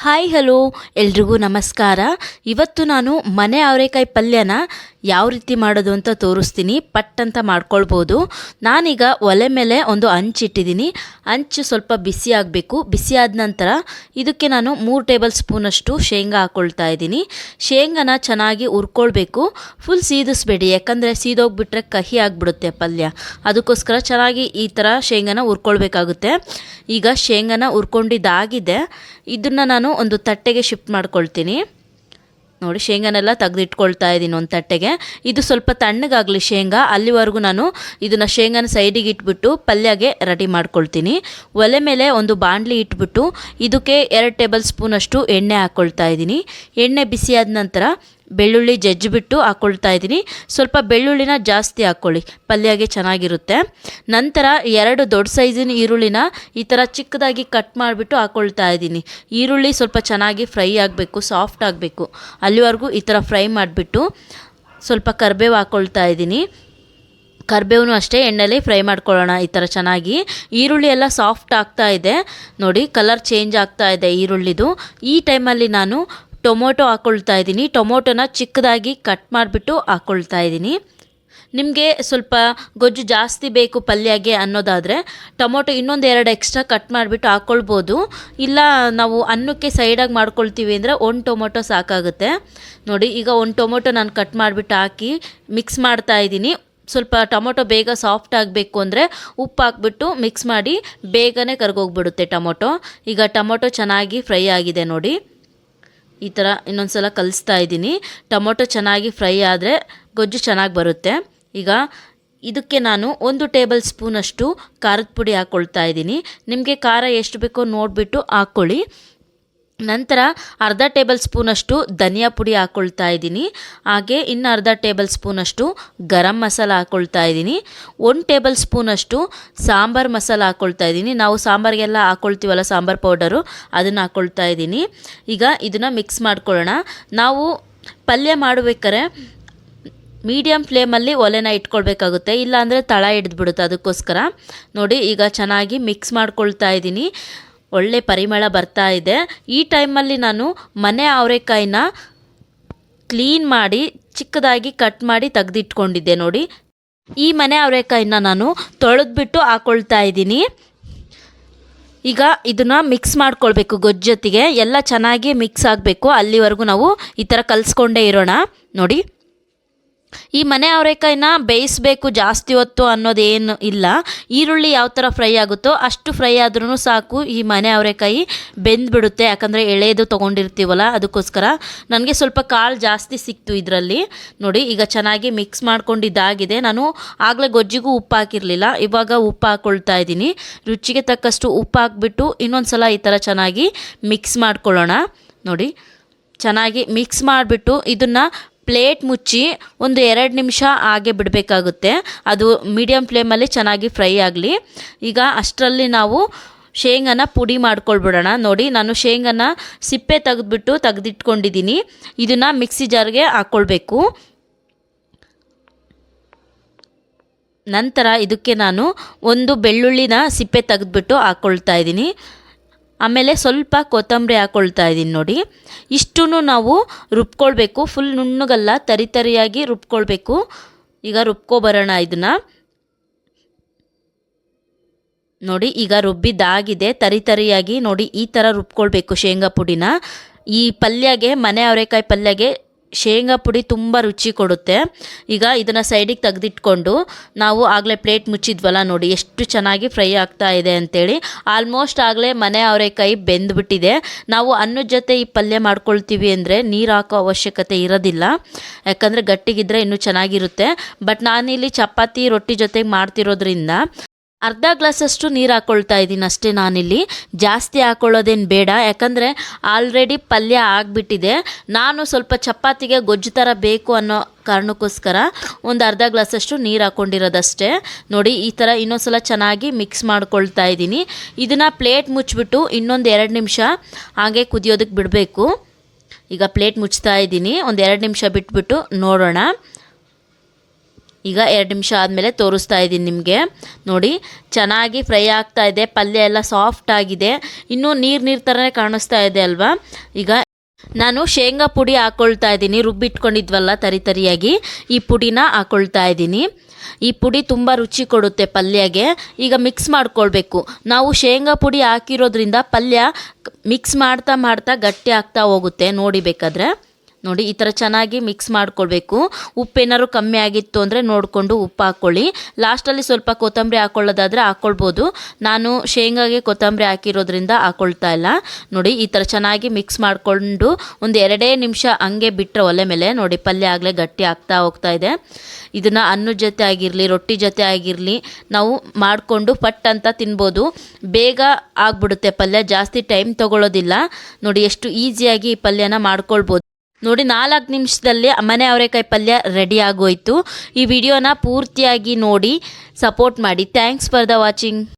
Hi hello ಎಲ್ರಿಗೂ ನಮಸ್ಕಾರ. ಇವತ್ತು ನಾನು ಮನೆ ಅವರೆಕಾಯಿ ಪಲ್ಯನ ಯಾವ ರೀತಿ ಮಾಡೋದು ಅಂತ ತೋರಿಸ್ತೀನಿ. ಪಟ್ ಅಂತ ಮಾಡ್ಕೊಳ್ಬೋದು. ನಾನೀಗ ಒಲೆ ಮೇಲೆ ಒಂದು ಹಂಚಿಟ್ಟಿದ್ದೀನಿ ಅಂಚು ಸ್ವಲ್ಪ ಬಿಸಿ ಆಗಬೇಕು. ಬಿಸಿ ಆದ ನಂತರ ಇದಕ್ಕೆ ನಾನು ಮೂರು ಟೇಬಲ್ ಸ್ಪೂನಷ್ಟು ಶೇಂಗಾ ಹಾಕ್ಕೊಳ್ತಾ ಇದ್ದೀನಿ. ಶೇಂಗಾನ ಚೆನ್ನಾಗಿ ಹುರ್ಕೊಳ್ಬೇಕು. ಫುಲ್ ಸೀದಿಸ್ಬೇಡಿ. ಯಾಕಂದರೆ ಸೀದೋಗ್ಬಿಟ್ರೆ ಕಹಿ ಆಗಿಬಿಡುತ್ತೆ ಪಲ್ಯ. ಅದಕ್ಕೋಸ್ಕರ ಚೆನ್ನಾಗಿ ಈ ಥರ ಶೇಂಗಾನ ಹುರ್ಕೊಳ್ಬೇಕಾಗುತ್ತೆ. ಈಗ ಶೇಂಗಾನ ಹುರ್ಕೊಂಡಿದ್ದಾಗಿದೆ. ಇದನ್ನು ನಾನು ಒಂದು ತಟ್ಟೆಗೆ ಶಿಫ್ಟ್ ಮಾಡ್ಕೊಳ್ತೀನಿ. ನೋಡಿ, ಶೇಂಗಾನೆಲ್ಲ ತೆಗೆದಿಟ್ಕೊಳ್ತಾ ಇದ್ದೀನಿ ಒಂದು ತಟ್ಟೆಗೆ. ಇದು ಸ್ವಲ್ಪ ತಣ್ಣಗಾಗಲಿ ಶೇಂಗಾ. ಅಲ್ಲಿವರೆಗೂ ನಾನು ಇದನ್ನು ಶೇಂಗಾನ ಸೈಡಿಗೆ ಇಟ್ಬಿಟ್ಟು ಪಲ್ಯಗೆ ರೆಡಿ ಮಾಡ್ಕೊಳ್ತೀನಿ. ಒಲೆ ಮೇಲೆ ಒಂದು ಬಾಣಲಿ ಇಟ್ಬಿಟ್ಟು ಇದಕ್ಕೆ ಎರಡು ಟೇಬಲ್ ಸ್ಪೂನಷ್ಟು ಎಣ್ಣೆ ಹಾಕ್ಕೊಳ್ತಾ ಇದ್ದೀನಿ ಎಣ್ಣೆ ಬಿಸಿಯಾದ ನಂತರ ಬೆಳ್ಳುಳ್ಳಿ ಜಜ್ಜಿಬಿಟ್ಟು ಹಾಕ್ಕೊಳ್ತಾ ಇದ್ದೀನಿ. ಸ್ವಲ್ಪ ಬೆಳ್ಳುಳ್ಳಿನ ಜಾಸ್ತಿ ಹಾಕ್ಕೊಳ್ಳಿ ಪಲ್ಯಗೆ ಚೆನ್ನಾಗಿರುತ್ತೆ. ನಂತರ ಎರಡು ದೊಡ್ಡ ಸೈಜಿನ ಈರುಳ್ಳಿನ ಈ ಥರ ಚಿಕ್ಕದಾಗಿ ಕಟ್ ಮಾಡಿಬಿಟ್ಟು ಹಾಕ್ಕೊಳ್ತಾ ಇದ್ದೀನಿ. ಈರುಳ್ಳಿ ಸ್ವಲ್ಪ ಚೆನ್ನಾಗಿ ಫ್ರೈ ಆಗಬೇಕು, ಸಾಫ್ಟ್ ಆಗಬೇಕು. ಅಲ್ಲಿವರೆಗೂ ಈ ಥರ ಫ್ರೈ ಮಾಡಿಬಿಟ್ಟು ಸ್ವಲ್ಪ ಕರಿಬೇವು ಹಾಕ್ಕೊಳ್ತಾ ಇದ್ದೀನಿ. ಕರಿಬೇವು ಅಷ್ಟೇ ಎಣ್ಣೆಲಿ ಫ್ರೈ ಮಾಡ್ಕೊಳ್ಳೋಣ ಈ ಥರ ಚೆನ್ನಾಗಿ. ಈರುಳ್ಳಿ ಎಲ್ಲ ಸಾಫ್ಟ್ ಆಗ್ತಾ ಇದೆ. ನೋಡಿ, ಕಲರ್ ಚೇಂಜ್ ಆಗ್ತಾ ಇದೆ ಈರುಳ್ಳಿದು. ಈ ಟೈಮಲ್ಲಿ ನಾನು ಟೊಮೊಟೊ ಹಾಕ್ಕೊಳ್ತಾ ಇದ್ದೀನಿ. ಟೊಮೊಟೊನ ಚಿಕ್ಕದಾಗಿ ಕಟ್ ಮಾಡಿಬಿಟ್ಟು ಹಾಕ್ಕೊಳ್ತಾ ಇದ್ದೀನಿ. ನಿಮಗೆ ಸ್ವಲ್ಪ ಗೊಜ್ಜು ಜಾಸ್ತಿ ಬೇಕು ಪಲ್ಯಗೆ ಅನ್ನೋದಾದರೆ ಟೊಮೊಟೊ ಇನ್ನೊಂದು ಎರಡು ಎಕ್ಸ್ಟ್ರಾ ಕಟ್ ಮಾಡಿಬಿಟ್ಟು ಹಾಕ್ಕೊಳ್ಬೋದು ಇಲ್ಲ ನಾವು ಅನ್ನಕ್ಕೆ ಸೈಡಾಗಿ ಮಾಡ್ಕೊಳ್ತೀವಿ ಅಂದರೆ ಒಂದು ಟೊಮೊಟೊ ಸಾಕಾಗುತ್ತೆ. ನೋಡಿ, ಈಗ ಒಂದು ಟೊಮೊಟೊ ನಾನು ಕಟ್ ಮಾಡಿಬಿಟ್ಟು ಹಾಕಿ ಮಿಕ್ಸ್ ಮಾಡ್ತಾ ಇದ್ದೀನಿ. ಸ್ವಲ್ಪ ಟೊಮೊಟೊ ಬೇಗ ಸಾಫ್ಟ್ ಆಗಬೇಕು ಅಂದರೆ ಉಪ್ಪು ಹಾಕ್ಬಿಟ್ಟು ಮಿಕ್ಸ್ ಮಾಡಿ ಬೇಗನೆ ಕರ್ಗೋಗ್ಬಿಡುತ್ತೆ ಟೊಮೊಟೊ. ಈಗ ಟೊಮೊಟೊ ಚೆನ್ನಾಗಿ ಫ್ರೈ ಆಗಿದೆ ನೋಡಿ. ಈ ಥರ ಇನ್ನೊಂದು ಸಲ ಕಲಿಸ್ತಾ ಇದ್ದೀನಿ. ಟೊಮೊಟೊ ಚೆನ್ನಾಗಿ ಫ್ರೈ ಆದರೆ ಗೊಜ್ಜು ಚೆನ್ನಾಗಿ ಬರುತ್ತೆ. ಈಗ ಇದಕ್ಕೆ ನಾನು ಒಂದು ಟೇಬಲ್ ಸ್ಪೂನಷ್ಟು ಖಾರದ ಪುಡಿ ಹಾಕ್ಕೊಳ್ತಾ ಇದ್ದೀನಿ. ನಿಮಗೆ ಖಾರ ಎಷ್ಟು ಬೇಕೋ ನೋಡಿಬಿಟ್ಟು ಹಾಕ್ಕೊಳ್ಳಿ ನಂತರ ಅರ್ಧ ಟೇಬಲ್ ಸ್ಪೂನಷ್ಟು ಧನಿಯಾ ಪುಡಿ ಹಾಕ್ಕೊಳ್ತಾ ಇದ್ದೀನಿ. ಹಾಗೆ ಇನ್ನು ಅರ್ಧ ಟೇಬಲ್ ಸ್ಪೂನಷ್ಟು ಗರಂ ಮಸಾಲ ಹಾಕ್ಕೊಳ್ತಾ ಇದ್ದೀನಿ. ಒಂದು ಟೇಬಲ್ ಸ್ಪೂನಷ್ಟು ಸಾಂಬಾರು ಮಸಾಲ ಹಾಕ್ಕೊಳ್ತಾ ಇದ್ದೀನಿ. ನಾವು ಸಾಂಬಾರಿಗೆಲ್ಲ ಹಾಕ್ಕೊಳ್ತೀವಲ್ಲ ಸಾಂಬಾರು ಪೌಡರು, ಅದನ್ನು ಹಾಕ್ಕೊಳ್ತಾ ಇದ್ದೀನಿ. ಈಗ ಇದನ್ನು ಮಿಕ್ಸ್ ಮಾಡ್ಕೊಳ್ಳೋಣ. ನಾವು ಪಲ್ಯ ಮಾಡಬೇಕಾರೆ ಮೀಡಿಯಮ್ ಫ್ಲೇಮಲ್ಲಿ ಒಲೆನ ಇಟ್ಕೊಳ್ಬೇಕಾಗುತ್ತೆ. ಇಲ್ಲಾಂದರೆ ತಳ ಹಿಡಿದ್ಬಿಡುತ್ತೆ ಅದಕ್ಕೋಸ್ಕರ. ನೋಡಿ ಈಗ ಚೆನ್ನಾಗಿ ಮಿಕ್ಸ್ ಮಾಡ್ಕೊಳ್ತಾ ಇದ್ದೀನಿ. ಒಳ್ಳೆ ಪರಿಮಳ ಬರ್ತಾ ಇದೆ. ಈ ಟೈಮಲ್ಲಿ ನಾನು ಮನೆ ಅವರೆಕಾಯಿನ ಕ್ಲೀನ್ ಮಾಡಿ, ಚಿಕ್ಕದಾಗಿ ಕಟ್ ಮಾಡಿ ತೆಗೆದಿಟ್ಕೊಂಡಿದ್ದೆ ನೋಡಿ. ಈ ಮನೆ ಅವರೆಕಾಯಿನ ನಾನು ತೊಳೆದ್ಬಿಟ್ಟು ಹಾಕ್ಕೊಳ್ತಾ ಇದ್ದೀನಿ. ಈಗ ಇದನ್ನು ಮಿಕ್ಸ್ ಮಾಡ್ಕೊಳ್ಬೇಕು ಗೊಜ್ಜೊತ್ತಿಗೆ. ಎಲ್ಲ ಚೆನ್ನಾಗಿ ಮಿಕ್ಸ್ ಆಗಬೇಕು. ಅಲ್ಲಿವರೆಗೂ ನಾವು ಈ ಥರ ಕಲಿಸ್ಕೊಂಡೇ ಇರೋಣ. ನೋಡಿ. ಈ ಮನೆ ಅವರೆಕಾಯಿನ ಬೇಯಿಸಬೇಕು ಜಾಸ್ತಿ ಹೊತ್ತು ಅನ್ನೋದೇನು ಇಲ್ಲ. ಈರುಳ್ಳಿ ಯಾವ ಥರ ಫ್ರೈ ಆಗುತ್ತೋ ಅಷ್ಟು ಫ್ರೈ ಆದ್ರೂ ಸಾಕು ಈ ಮನೆ ಅವರೆಕಾಯಿ ಬೆಂದ್ಬಿಡುತ್ತೆ. ಯಾಕಂದರೆ ಎಳೆದು ತೊಗೊಂಡಿರ್ತೀವಲ್ಲ, ಅದಕ್ಕೋಸ್ಕರ. ನನಗೆ ಸ್ವಲ್ಪ ಕಾಳು ಜಾಸ್ತಿ ಸಿಕ್ತು ಇದರಲ್ಲಿ. ನೋಡಿ, ಈಗ ಚೆನ್ನಾಗಿ ಮಿಕ್ಸ್ ಮಾಡ್ಕೊಂಡಿದ್ದಾಗಿದೆ ನಾನು ಆಗಲೇ ಗೊಜ್ಜಿಗೂ ಉಪ್ಪು ಹಾಕಿರಲಿಲ್ಲ. ಇವಾಗ ಉಪ್ಪು ಹಾಕ್ಕೊಳ್ತಾ ಇದ್ದೀನಿ. ರುಚಿಗೆ ತಕ್ಕಷ್ಟು ಉಪ್ಪು ಹಾಕ್ಬಿಟ್ಟು ಇನ್ನೊಂದು ಸಲ ಈ ಥರ ಚೆನ್ನಾಗಿ ಮಿಕ್ಸ್ ಮಾಡ್ಕೊಳ್ಳೋಣ. ನೋಡಿ, ಚೆನ್ನಾಗಿ ಮಿಕ್ಸ್ ಮಾಡಿಬಿಟ್ಟು ಇದನ್ನು ಪ್ಲೇಟ್ ಮುಚ್ಚಿ ಒಂದು ಎರಡು ನಿಮಿಷ ಹಾಗೆ ಬಿಡಬೇಕಾಗುತ್ತೆ. ಅದು ಮೀಡಿಯಮ್ ಫ್ಲೇಮಲ್ಲಿ ಚೆನ್ನಾಗಿ ಫ್ರೈ ಆಗಲಿ. ಈಗ ಅಷ್ಟರಲ್ಲಿ ನಾವು ಶೇಂಗಾನ ಪುಡಿ ಮಾಡ್ಕೊಳ್ಬಿಡೋಣ. ನೋಡಿ, ನಾನು ಶೇಂಗಾನ ಸಿಪ್ಪೆ ತೆಗೆದ್ಬಿಟ್ಟು ತೆಗೆದಿಟ್ಕೊಂಡಿದ್ದೀನಿ. ಇದನ್ನು ಮಿಕ್ಸಿ ಜಾರ್ಗೆ ಹಾಕ್ಕೊಳ್ಬೇಕು ನಂತರ ಇದಕ್ಕೆ ನಾನು ಒಂದು ಬೆಳ್ಳುಳ್ಳಿನ ಸಿಪ್ಪೆ ತೆಗೆದ್ಬಿಟ್ಟು ಹಾಕ್ಕೊಳ್ತಾ ಇದ್ದೀನಿ. ಆಮೇಲೆ ಸ್ವಲ್ಪ ಕೊತ್ತಂಬರಿ ಹಾಕ್ಕೊಳ್ತಾ ಇದ್ದೀನಿ ನೋಡಿ. ಇಷ್ಟೂ ನಾವು ರುಬ್ಕೊಳ್ಬೇಕು. ಫುಲ್ ನುಣ್ಣಗಲ್ಲ, ತರಿ ತರಿಯಾಗಿ ರುಬ್ಕೊಳ್ಬೇಕು. ಈಗ ರುಬ್ಕೊಬರೋಣ ಇದನ್ನು. ನೋಡಿ, ಈಗ ರುಬ್ಬಿದ್ದಾಗಿದೆ. ತರಿ ತರಿಯಾಗಿ ನೋಡಿ, ಈ ಥರ ರುಬ್ಕೊಳ್ಬೇಕು ಶೇಂಗಾ ಪುಡಿನ. ಈ ಪಲ್ಯಗೆ, ಮನೆ ಅವರೆಕಾಯಿ ಪಲ್ಯಗೆ ಶೇಂಗಾ ಪುಡಿ ತುಂಬ ರುಚಿ ಕೊಡುತ್ತೆ. ಈಗ ಇದನ್ನು ಸೈಡಿಗೆ ತೆಗೆದಿಟ್ಕೊಂಡು ನಾವು ಆಗಲೇ ಪ್ಲೇಟ್ ಮುಚ್ಚಿದ್ವಲ್ಲ ನೋಡಿ, ಎಷ್ಟು ಚೆನ್ನಾಗಿ ಫ್ರೈ ಆಗ್ತಾ ಇದೆ ಅಂತೇಳಿ. ಆಲ್ಮೋಸ್ಟ್ ಆಗಲೇ ಮನೆ ಅವರೆಕಾಯಿ ಬೆಂದ್ಬಿಟ್ಟಿದೆ. ನಾವು ಅನ್ನದ ಜೊತೆ ಈ ಪಲ್ಯ ಮಾಡ್ಕೊಳ್ತೀವಿ ಅಂದರೆ ನೀರು ಹಾಕೋ ಅವಶ್ಯಕತೆ ಇರೋದಿಲ್ಲ. ಯಾಕಂದರೆ ಗಟ್ಟಿಗಿದ್ರೆ ಇನ್ನೂ ಚೆನ್ನಾಗಿರುತ್ತೆ. ಬಟ್ ನಾನಿಲ್ಲಿ ಚಪಾತಿ, ರೊಟ್ಟಿ ಜೊತೆಗೆ ಮಾಡ್ತಿರೋದ್ರಿಂದ ಅರ್ಧ ಗ್ಲಾಸಷ್ಟು ನೀರು ಹಾಕ್ಕೊಳ್ತಾ ಇದ್ದೀನಿ ಅಷ್ಟೇ ನಾನಿಲ್ಲಿ. ಜಾಸ್ತಿ ಹಾಕ್ಕೊಳ್ಳೋದೇನು ಬೇಡ. ಯಾಕಂದರೆ ಆಲ್ರೆಡಿ ಪಲ್ಯ ಆಗಿಬಿಟ್ಟಿದೆ. ನಾನು ಸ್ವಲ್ಪ ಚಪಾತಿಗೆ ಗೊಜ್ಜು ಥರ ಬೇಕು ಅನ್ನೋ ಕಾರಣಕ್ಕೋಸ್ಕರ ಒಂದು ಅರ್ಧ ಗ್ಲಾಸಷ್ಟು ನೀರು ಹಾಕ್ಕೊಂಡಿರೋದಷ್ಟೇ ನೋಡಿ, ಈ ಥರ ಇನ್ನೊಂದು ಸಲ ಚೆನ್ನಾಗಿ ಮಿಕ್ಸ್ ಮಾಡ್ಕೊಳ್ತಾ ಇದ್ದೀನಿ. ಇದನ್ನು ಪ್ಲೇಟ್ ಮುಚ್ಚಿಬಿಟ್ಟು ಇನ್ನೊಂದು ಎರಡು ನಿಮಿಷ ಹಾಗೆ ಕುದಿಯೋದಕ್ಕೆ ಬಿಡಬೇಕು. ಈಗ ಪ್ಲೇಟ್ ಮುಚ್ತಾ ಇದ್ದೀನಿ. ಒಂದು ಎರಡು ನಿಮಿಷ ಬಿಟ್ಬಿಟ್ಟು ನೋಡೋಣ. ಈಗ ಎರಡು ನಿಮಿಷ ಆದಮೇಲೆ ತೋರಿಸ್ತಾ ಇದ್ದೀನಿ ನಿಮಗೆ. ನೋಡಿ, ಚೆನ್ನಾಗಿ ಫ್ರೈ ಆಗ್ತಾ ಇದೆ, ಪಲ್ಯ ಎಲ್ಲ ಸಾಫ್ಟ್ ಆಗಿದೆ. ಇನ್ನೂ ನೀರು ನೀರು ಥರನೇ ಕಾಣಿಸ್ತಾ ಇದೆ ಅಲ್ವಾ? ಈಗ ನಾನು ಶೇಂಗಾ ಪುಡಿ ಹಾಕ್ಕೊಳ್ತಾ ಇದ್ದೀನಿ, ರುಬ್ಬಿಟ್ಕೊಂಡಿದ್ವಲ್ಲ ತರಿ ತರಿಯಾಗಿ. ಈ ಪುಡಿನ ಹಾಕ್ಕೊಳ್ತಾ ಇದ್ದೀನಿ. ಈ ಪುಡಿ ತುಂಬ ರುಚಿ ಕೊಡುತ್ತೆ ಪಲ್ಯಗೆ. ಈಗ ಮಿಕ್ಸ್ ಮಾಡ್ಕೊಳ್ಬೇಕು. ನಾವು ಶೇಂಗಾ ಪುಡಿ ಹಾಕಿರೋದ್ರಿಂದ ಪಲ್ಯ ಮಿಕ್ಸ್ ಮಾಡ್ತಾ ಮಾಡ್ತಾ ಗಟ್ಟಿ ಆಗ್ತಾ ಹೋಗುತ್ತೆ, ನೋಡಿ ಬೇಕಾದ್ರೆ. ನೋಡಿ, ಈ ಥರ ಚೆನ್ನಾಗಿ ಮಿಕ್ಸ್ ಮಾಡ್ಕೊಳ್ಬೇಕು. ಉಪ್ಪೇನಾದ್ರು ಕಮ್ಮಿ ಆಗಿತ್ತು ಅಂದರೆ ನೋಡಿಕೊಂಡು ಉಪ್ಪು ಹಾಕ್ಕೊಳ್ಳಿ ಲಾಸ್ಟಲ್ಲಿ ಸ್ವಲ್ಪ ಕೊತ್ತಂಬರಿ ಹಾಕ್ಕೊಳ್ಳೋದಾದರೆ ಹಾಕ್ಕೊಳ್ಬೋದು ನಾನು ಶೇಂಗಾಗೆ ಕೊತ್ತಂಬರಿ ಹಾಕಿರೋದ್ರಿಂದ ಹಾಕ್ಕೊಳ್ತಾ ಇಲ್ಲ. ನೋಡಿ, ಈ ಥರ ಚೆನ್ನಾಗಿ ಮಿಕ್ಸ್ ಮಾಡಿಕೊಂಡು ಒಂದು ಎರಡೇ ನಿಮಿಷ ಹಂಗೆ ಬಿಟ್ಟರೆ ಒಲೆ ಮೇಲೆ ನೋಡಿ, ಪಲ್ಯ ಆಗಲೇ ಗಟ್ಟಿ ಆಗ್ತಾ ಹೋಗ್ತಾ ಇದೆ. ಇದನ್ನು ಅನ್ನದ ಜೊತೆ ಆಗಿರಲಿ, ರೊಟ್ಟಿ ಜೊತೆ ಆಗಿರಲಿ, ನಾವು ಮಾಡಿಕೊಂಡು ಪಟ್ ಅಂತ ತಿನ್ಬೋದು. ಬೇಗ ಆಗ್ಬಿಡುತ್ತೆ ಪಲ್ಯ, ಜಾಸ್ತಿ ಟೈಮ್ ತೊಗೊಳ್ಳೋದಿಲ್ಲ ನೋಡಿ, ಎಷ್ಟು ಈಸಿಯಾಗಿ ಈ ಪಲ್ಯನ ಮಾಡ್ಕೊಳ್ಬೋದು. ನೋಡಿ, ನಾಲ್ಕು ನಿಮಿಷದಲ್ಲಿ ಮನೆ ಅವರೆಕಾಯಿ ಪಲ್ಯ ರೆಡಿ ಆಗೋಯ್ತು. ಈ ವಿಡಿಯೋನ ಪೂರ್ತಿಯಾಗಿ ನೋಡಿ ಸಪೋರ್ಟ್ ಮಾಡಿ. Thanks for the watching